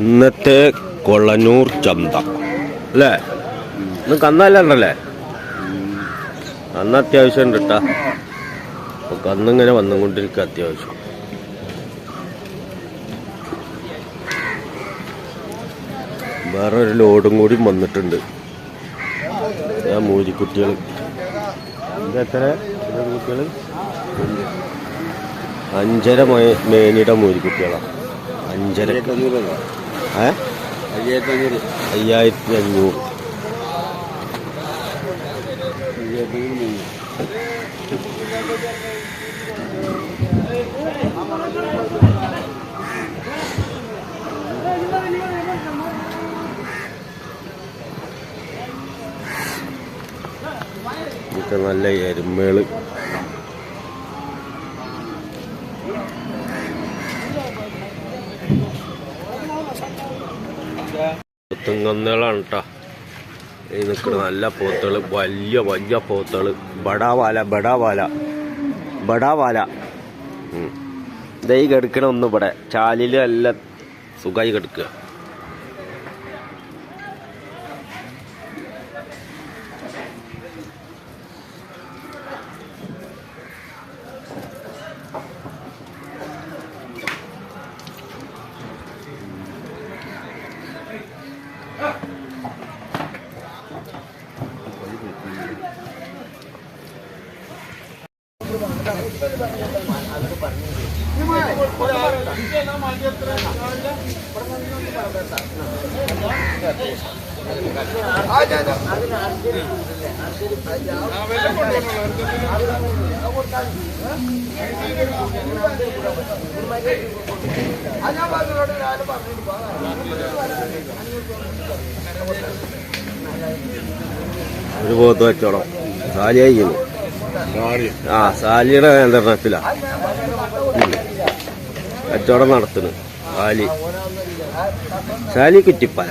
ഇന്നത്തെ കൊളനൂർ ചന്ത. അല്ലേ? ഇന്ന് കന്നല്ല അന്ന് അത്യാവശ്യം ഉണ്ട് കേട്ടാ അപ്പൊ കന്നിങ്ങനെ വന്നുകൊണ്ടിരിക്കുക അത്യാവശ്യം. വേറെ ഒരു ലോഡും കൂടി വന്നിട്ടുണ്ട്. ആ മൂലിക്കുട്ടികൾ കുട്ടികൾ അഞ്ചര മേനിയുടെ മൂലിക്കുട്ടികളാണ് അഞ്ചര. ഏ? അയ്യായിരത്തി അഞ്ഞൂറ് നല്ല എരുമേൾ പുത്തുങ്കന്നുകളാണ് കേട്ടോ ഈ നിൽക്കുന്ന നല്ല പോത്തുകൾ വലിയ വലിയ പോത്തുകൾ ബടാവാല ബടാവാല ബടാവാല ദൈ കിടക്കണ ഒന്ന് ഇവിടെ. ചാലിൽ നല്ല സുഖമായി കിടക്കുക. ഒരു പോത്ത് വെച്ചോളാം. സാലിയായി ചെയ്യുന്നു ആ സാലിയുടെ നിയന്ത്രണത്തിലാ. കച്ചവടം നടത്തുന്നു. സാലി. സാലി കുറ്റിപ്പല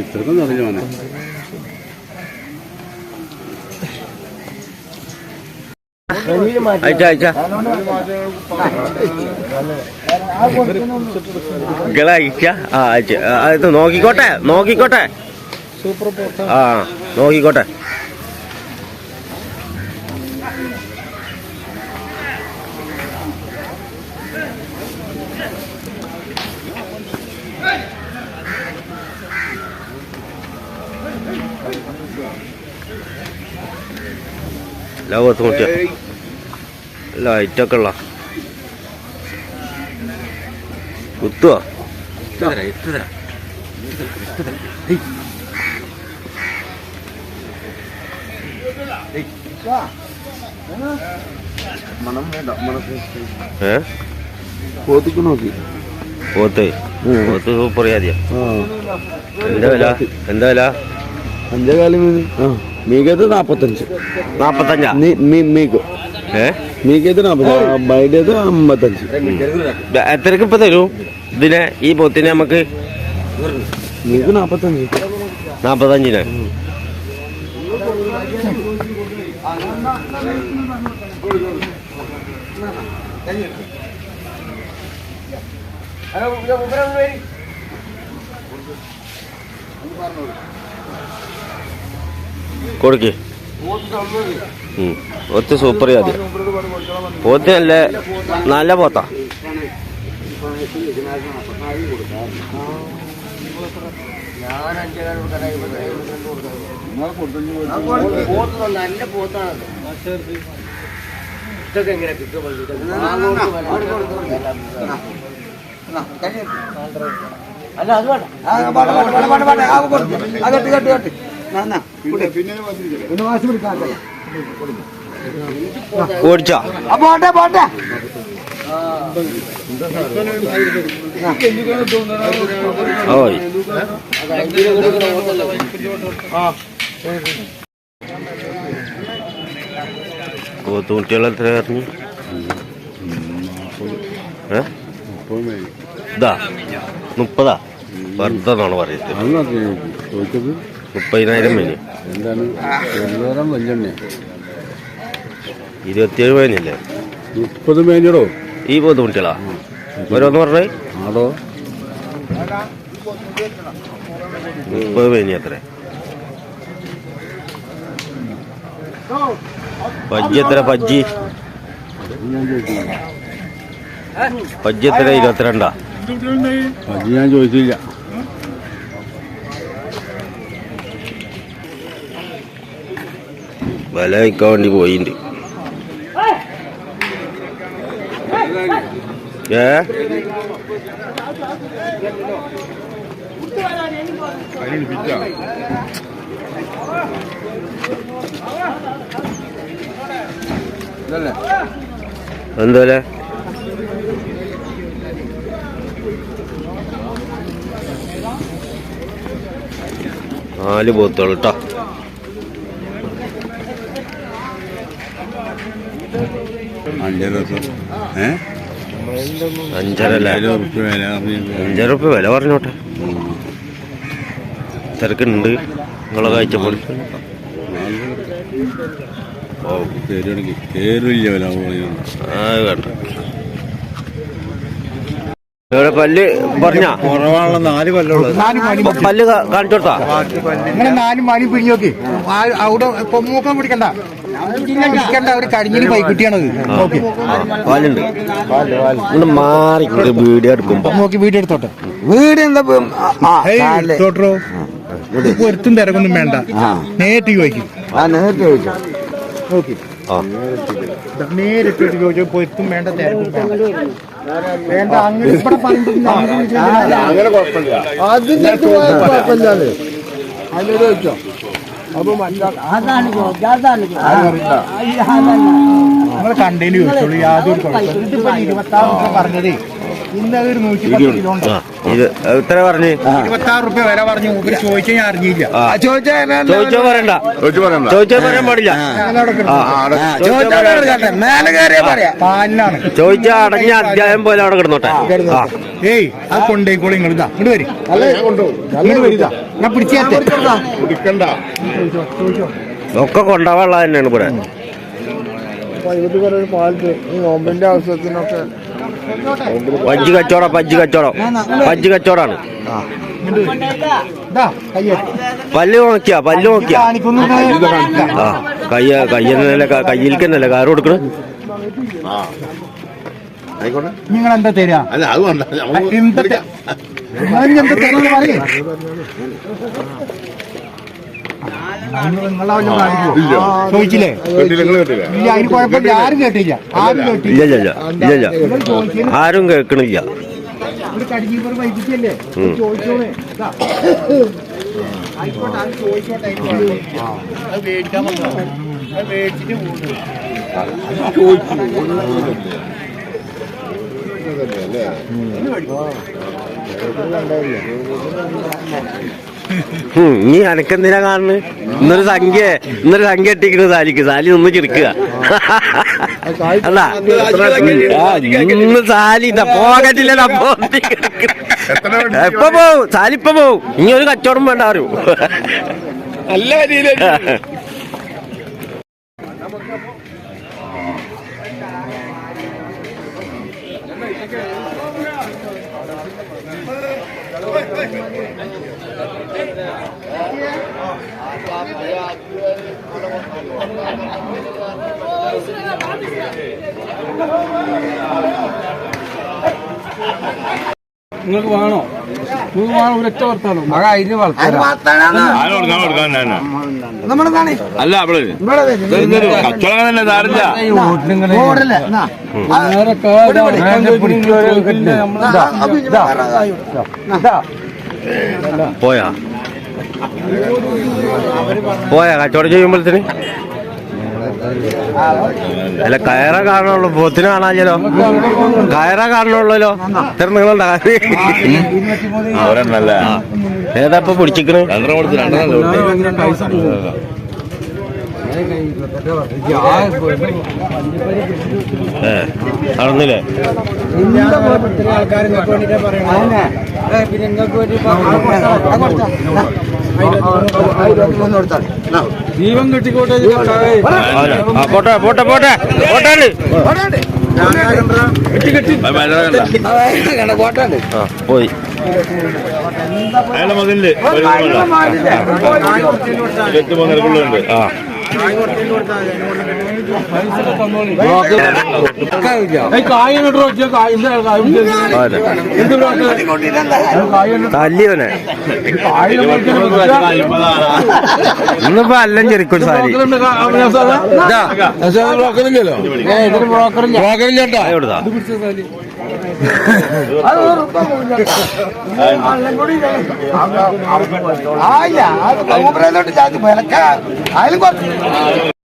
ഇത്രക്കും നിറഞ്ഞു മോനെ. അയച്ചാ ആ നോക്കിക്കോട്ടെ നോക്കിക്കോട്ടെ. ആ നോക്കിക്കോട്ടെ. ലോകത്ത് നോക്കിയ ലൈറ്റൊക്കെ ഉള്ള കുത്തുവാ? മണം വേണ്ട മണം ഏ? പോത്തിക്ക് നോക്കി. പോത്ത്? പോത്ത് സൂപ്പർ ജാതിയാ എന്താ വില? എന്താ വില? അഞ്ചേ കാലം മീന് ആ മീകത്ത് നാപ്പത്തഞ്ച്. നാപ്പത്തഞ്ചാ? മീക്ക്. ഏ? മീക്കത്ത് നാപ്പത്തഞ്ച് ബൈഡേത് അമ്പത്തഞ്ച്. എത്രക്ക് ഇപ്പൊ തരൂ? ഇതിനെ ഈ പൊത്തിനെ നമുക്ക് മീക്ക് നാപ്പത്തഞ്ച്. നാപ്പത്തഞ്ചിന്? കൊടുക്ക്. ഉം. പോത്ത് സൂപ്പർ ജാതി പോത്ത് നല്ല നല്ല പോത്താ. കേട്ട് ഇതൊക്കെ എങ്ങനെ കിട്ടും അല്ല അത് വേണ്ട പിന്നെ ഓടിച്ചോ. പോട്ടെ പോട്ടെ. ഓയ്. പോത്തുകുട്ടികൾ എത്ര പറഞ്ഞു ഇതാ മുപ്പതാ. വെറുതെ എന്നാണ് പറയുന്നത് മുപ്പതിനായിരം മേനി എന്താണ്? വെള്ളം വല്യണ്ണ ഇരുപത്തിയേഴ് മേനില്ലേ മുപ്പത് മേഞ്ഞടോ ഈ പോത്തുകുട്ടികളാ ഓരോന്ന് പറഞ്ഞേ? ആടോ? മുപ്പത് മേനി അത്ര. പജ്ജി എത്ര? പജ്ജി. പജ്ജി എത്ര? ഇരുപത്തിരണ്ടാ. പജ്ജി ഞാൻ ചോദിച്ചില്ല. വില വയ്ക്കാൻ വേണ്ടി പോയിണ്ട് ഏ എന്തല്ലേ നാല് കേട്ടോ അഞ്ചര ഏ അഞ്ചര വില പറഞ്ഞോട്ടെ. തിരക്കുണ്ട്. നിങ്ങളെ വേണ്ട. ഇവിടെ പല്ല് പറഞ്ഞ? നാല് പല്ല് കാണിച്ചോടുത്താ കാണിച്ചു കൊടുത്താ? ഇങ്ങനെ നാലും മാനും പിഴിഞ്ഞു നോക്കി. ആ- അവിടെ പൊമ്മൂക്കം മൂക്കം പിടിക്കണ്ട പിടിക്കണ്ട. ഒരു കരിഞ്ഞിന് പൈക്കുട്ടിയാണത് പാലുണ്ട് ഒന്ന് മാറി വീഡിയോ എടുക്കുമ്പോ. നോക്കി വീഡിയോ എടുത്തോട്ടെ. വീഡിയോ എന്താ തോട്ടോ പൊരുത്തും തിരക്കൊന്നും വേണ്ട. നേരിട്ട് ചോദിക്കും. ആ ചോദിച്ചോ. നോക്കി. ആ. ദാ നേരിട്ട് ചോദിച്ചു പൊരുത്തും വേണ്ട തിരക്കും വേണ്ട. അങ്ങനെ ഇവിടെ പറഞ്ഞിട്ടില്ല. അങ്ങനെ കുഴപ്പമില്ല. അതിന്റെ കുഴപ്പമില്ലാതെ അതിനോട് ചോദിച്ചോ അപ്പൊ നിങ്ങൾ കണ്ടതിന് ചോദിച്ചോളൂ. യാതൊരു കുഴപ്പമില്ല. ഇതിപ്പോ ഇരുപത്തി ആറ് പറഞ്ഞതേ. ഒരു ഇത് എത്ര പറഞ്ഞു? ചോദിച്ചാ പറയണ്ട. ചോദിച്ചു പറയാൻ പാടില്ല. ആ മേലെ കയറിയാ പറയാ. പാലിനാണ്. ചോദിച്ചാ അടഞ്ഞ അധ്യായം പോലെ അവിടെ കിടന്നോട്ടെ. ആ ഏയ് അത് കൊണ്ടേക്കോളി നിങ്ങൾ ഇതാ. ഇങ്ങോട്ട് വരും. ഒക്കെ വരിക ഞാൻ പിടിച്ചേറ്റെ കുടിക്കണ്ട ഒക്കെ കൊണ്ടാവാനുള്ള തന്നെയാണ് ഇവിടെ. നോമ്പിന്റെ ആവശ്യത്തിനൊക്കെ പജ്ജി കച്ചവടം പജ്ജി കച്ചവടം പജ്ജി കച്ചവടാണ് പല്ല് നോക്കിയാ പല്ല് നോക്കിയാ. ആ കയ്യ കയ്യെന്നല്ല കയ്യിൽക്കന്നല്ല കാറ് കൊടുക്കണ? നിങ്ങൾ എന്താ തരാ? അല്ല അത് വേണ്ട എന്താ ത- നിങ്ങൾ എന്താ തരാന്ന് പറയേ നിങ്ങളെ ഇല്ല. ചോദിച്ചില്ലേ? നിങ്ങൾ കേട്ടില്ല. ഇല്ല അതിന് കുഴപ്പമില്ല. ആരും കേട്ടില്ല. ആരും കേട്ടില്ല. ഇല്ല ഇല്ല ഇല്ല. ഇല്ല ആരും കേൾക്കണില്ല. ചോദിച്ചോളേ. നീ അനക്കെന്തിനാ കാണുന്നത് ഇന്നൊരു സംഖ്യ ഇന്നൊരു സംഖ്യ ഇട്ടിരിക്കുന്നത് സാലിക്ക്. സാലി നിന്ന് ചിരിക്കുക അല്ല ഇന്ന് സാലി പോകറ്റില്ല എപ്പ പോവും? സാലി പോവും. ഇനി ഒരു കച്ചവടം വേണ്ട അറിയൂ നല്ല നിങ്ങൾക്ക് വേണോ അതിന് വളർത്താനാണ് നമ്മളെന്താണ് അല്ല അവൾ ഇവിടെ വരും കച്ചവടം തന്നെ വേറെ കാര്യം. പോയാ പോയാ കച്ചവടം ചെയ്യുമ്പോഴത്തേന്? അല്ല കയറ കാണുള്ളൂ പോത്തിന് കാണാല്ലോ കയറ കാണുള്ളല്ലോ ഇത്ര നിങ്ങളുണ്ടാ? ഏതാ ഇപ്പൊ പിടിച്ചിക്കണ് രണ്ടെണ്ണം കൊടുത്ത് രണ്ടെണ്ണം ഏ നടന്നില്ലേ? പിന്നെ നിങ്ങൾക്ക്. ദീപം കിട്ടിക്കോട്ടെ ആ, പോട്ടെ പോട്ടെ പോട്ടെ. പോട്ടെ ഓടാണ്ട്. ആ, കണ്ട, കോട്ടുണ്ട്. ആ പോയി. അയാളെ മകനിൽ ഒരു കാര്യം മാറില്ലേ? ആ. ആരാ? തല്ലിയവനെ. ഇന്നിപ്പോ അല്ലം ചെറുക്കും സാരി. ബ്രോക്കറില്ലല്ലോ? ബ്രോക്കറില്ല. കൊടുത്താ അത് ഒരു